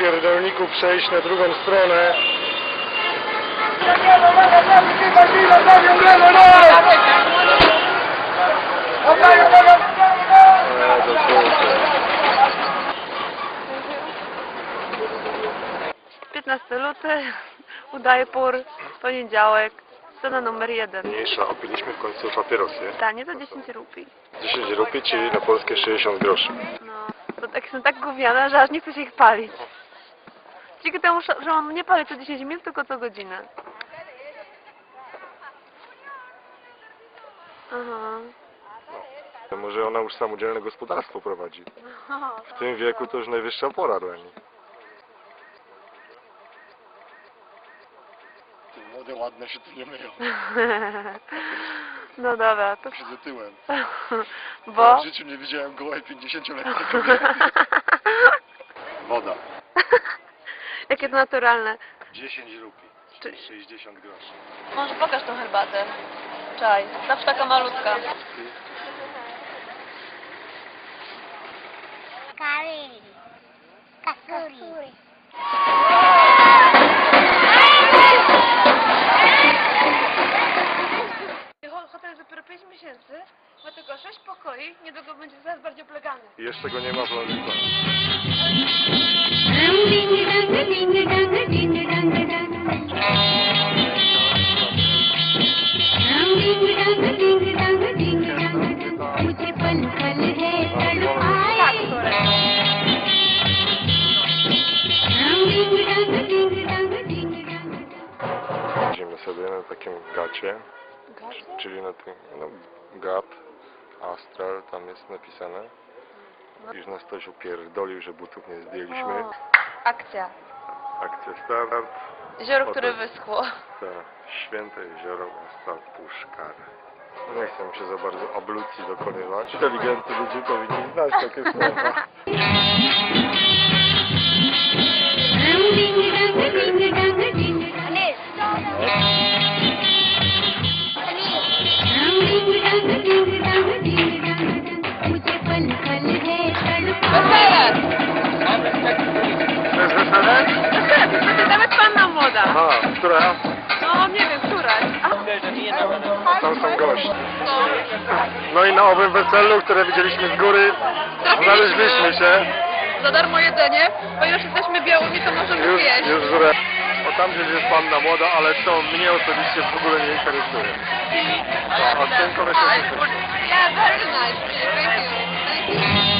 pierdolniku przejść na drugą stronę. 15 luty, udaje pór, poniedziałek, scena numer jeden. Mniejsza, opiliśmy w końcu papierosy. Tanie to 10 rupii. 10 rupii, czyli na polskie 60 groszy. No, bo tak są tak gówniane, że aż nie chce się ich palić. Dzięki temu, że on nie pali co 10 minut, tylko co godzinę. Aha. Może ona już samodzielne gospodarstwo prowadzi. W tym wieku to już najwyższa pora dla niej. Ty młode, ładne się tu nie myją. No dobra, to... Siedzę tyłem. Bo... W życiu nie widziałem gołej 50-letniej kobiety. Woda. Jakie to naturalne. 10 rupii, czyli 60 groszy. Może pokaż tą herbatę. Czaj, zawsze taka malutka. Kari. Kasuri. Hotel dopiero 5 miesięcy, ma tylko 6 pokoi, niedługo będzie coraz bardziej oblegany. Jeszcze go nie ma w Londynie. Siedzimy sobie na takim gacie, czyli na tym, no, gat, astral, tam jest napisane. Już nas ktoś upierdolił, że butów nie zdjęliśmy. Akcja. Akcja start. Jezioro, Potem- które wyschło. Tak, święte jezioro start Puszkar. Nie chcę się za bardzo ablucji dokonywać. Inteligentni ludzie powinni znać takie słowa. Ding. Nawet panna młoda. Aha, która? No nie wiem, któraś. Tam są goście. no. I na owym weselu, które widzieliśmy z góry, znaleźliśmy się. Za darmo jedzenie, ponieważ jesteśmy białymi, to możemy Już, jeść. już żre. O tam gdzieś jest panna młoda, ale to mnie osobiście w ogóle nie interesuje. No, a ten koleś jest. Yeah, very nice. Thank you. Thank you.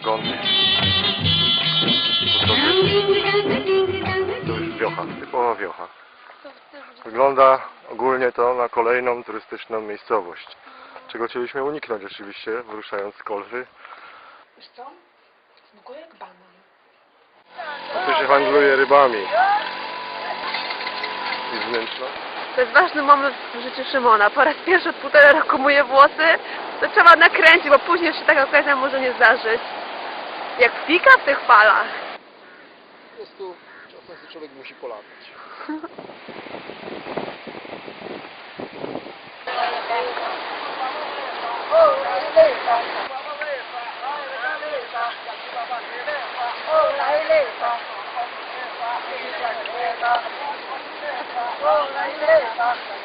Agonty. To, już wiocha, wiocha. Wygląda ogólnie to na kolejną turystyczną miejscowość. Czego chcieliśmy uniknąć oczywiście, wyruszając z Kolwy. Wiesz co? Smakuje jak banan. Tu się handluje rybami. I wnętrzna. To jest ważny moment w życiu Szymona. Po raz pierwszy od półtora roku myje włosy. To trzeba nakręcić, bo później jeszcze taka okazja może nie zdarzyć. Jak fika w tych falach. Po prostu czasem człowiek musi polatać.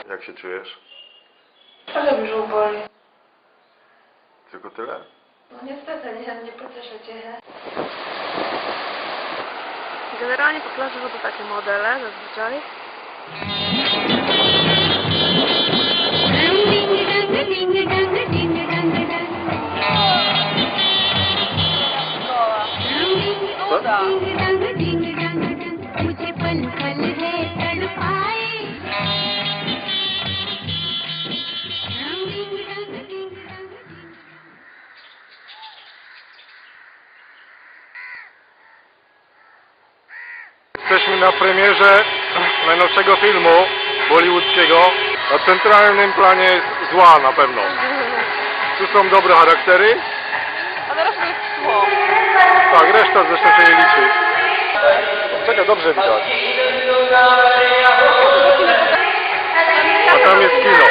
Jak się czujesz? Ale brzuch boli. Tylko tyle? No niestety, nie, nie pocieszę cię. Generalnie po plaży chodzą takie modele zazwyczaj. ding. Jesteśmy na premierze najnowszego filmu bollywoodzkiego. Na centralnym planie jest zła na pewno. Tu są dobre charaktery. A teraz to jest tło. Tak, reszta zresztą się nie liczy. Czekaj, dobrze widać. A tam jest kino.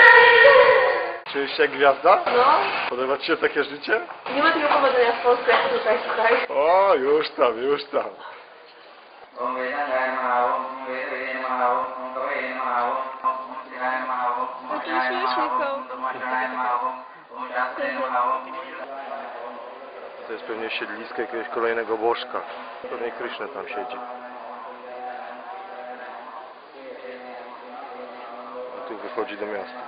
Czujesz się jak gwiazda? No, Podoba Ci się takie życie? nie ma takiego powodzenia w Polsce jak tutaj, słuchaj. O, już tam, już tam. Om Vedanaye To jest pewnie siedlisko jakiegoś kolejnego bożka. Pewnie Krishna tam siedzi. I tu wychodzi do miasta.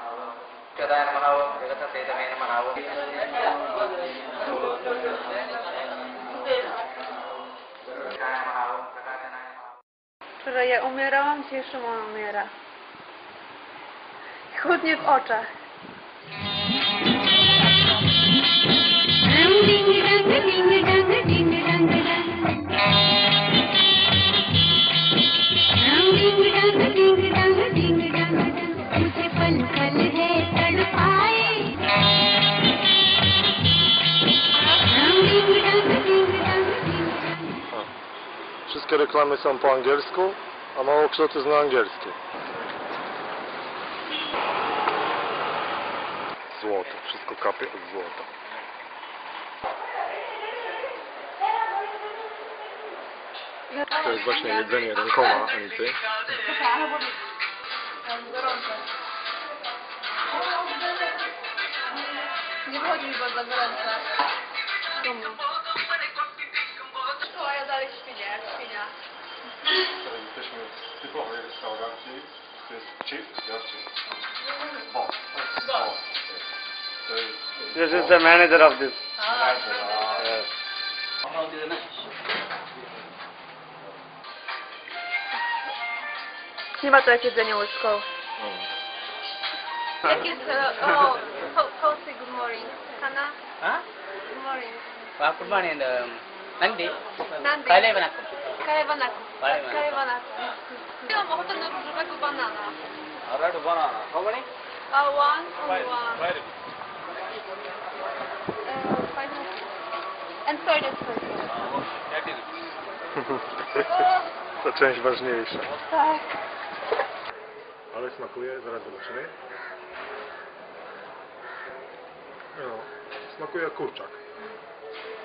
Wczoraj ja umierałam, dzisiaj Szymon umiera. Chudnie w oczach. Wszystkie reklamy są po angielsku, a mało kto to zna angielski. Złoto, wszystko kapie od złota. To jest właśnie jedzenie rękoma Anity. Nie wychodzi mi bardzo gorąco. O, ja dalej świnię, jak świnia. Jesteśmy w typowej restauracji. To jest chip? Ja chip. Bo. To jest... This is the manager of this. Yes. Nie ma to jak jedzenie łyżką. Jak jest, e, o, say good morning? Hanna? Huh? Good morning. Uh, good morning. Um, Nandi. Nandi. Kale Vanakkam. Karewanaku. Karewanaku. Karewanaku. Ja mam ochotę na różowego banana. Banana. How many? A one, only one. Uh, five minutes. And third is first. To część ważniejsza. Tak. Ale smakuje, zaraz zobaczymy. No, smakuje jak kurczak.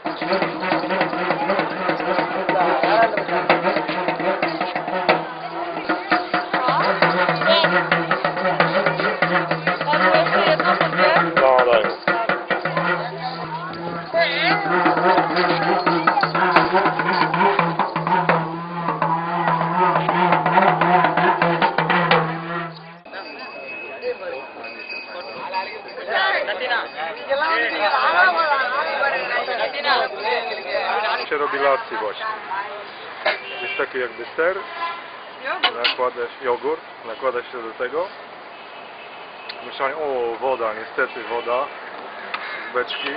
Albo się robi lacji właśnie. Jest taki jakby ser, nakładasz jogurt, nakładasz się do tego. Mieszanie, o woda, niestety woda z beczki.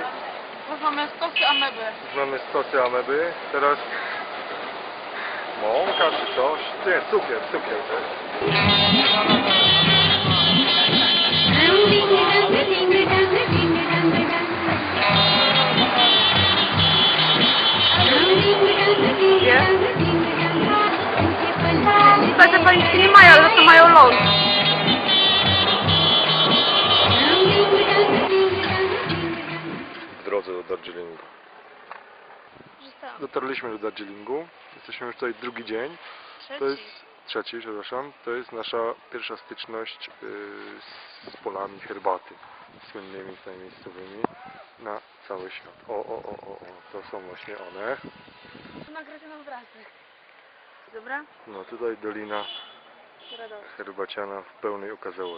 Mamy stosy ameby. Mamy stosy ameby, teraz mąka czy coś, nie, cukier, cukier też. Ram ludzie. Tutaj te paniczki nie mają, ale to mają ląd. W drodze do Darjeelingu. Dotarliśmy do Darjeelingu. Jesteśmy już tutaj drugi dzień. To jest trzeci, przepraszam. To jest nasza pierwsza styczność yy, z polami herbaty słynnymi tutaj miejscowymi na cały świat. O, o, o, o, o, to są właśnie one. Nagracie na obrazek. Dobra? No tutaj dolina Radość. herbaciana w pełnej okazałości.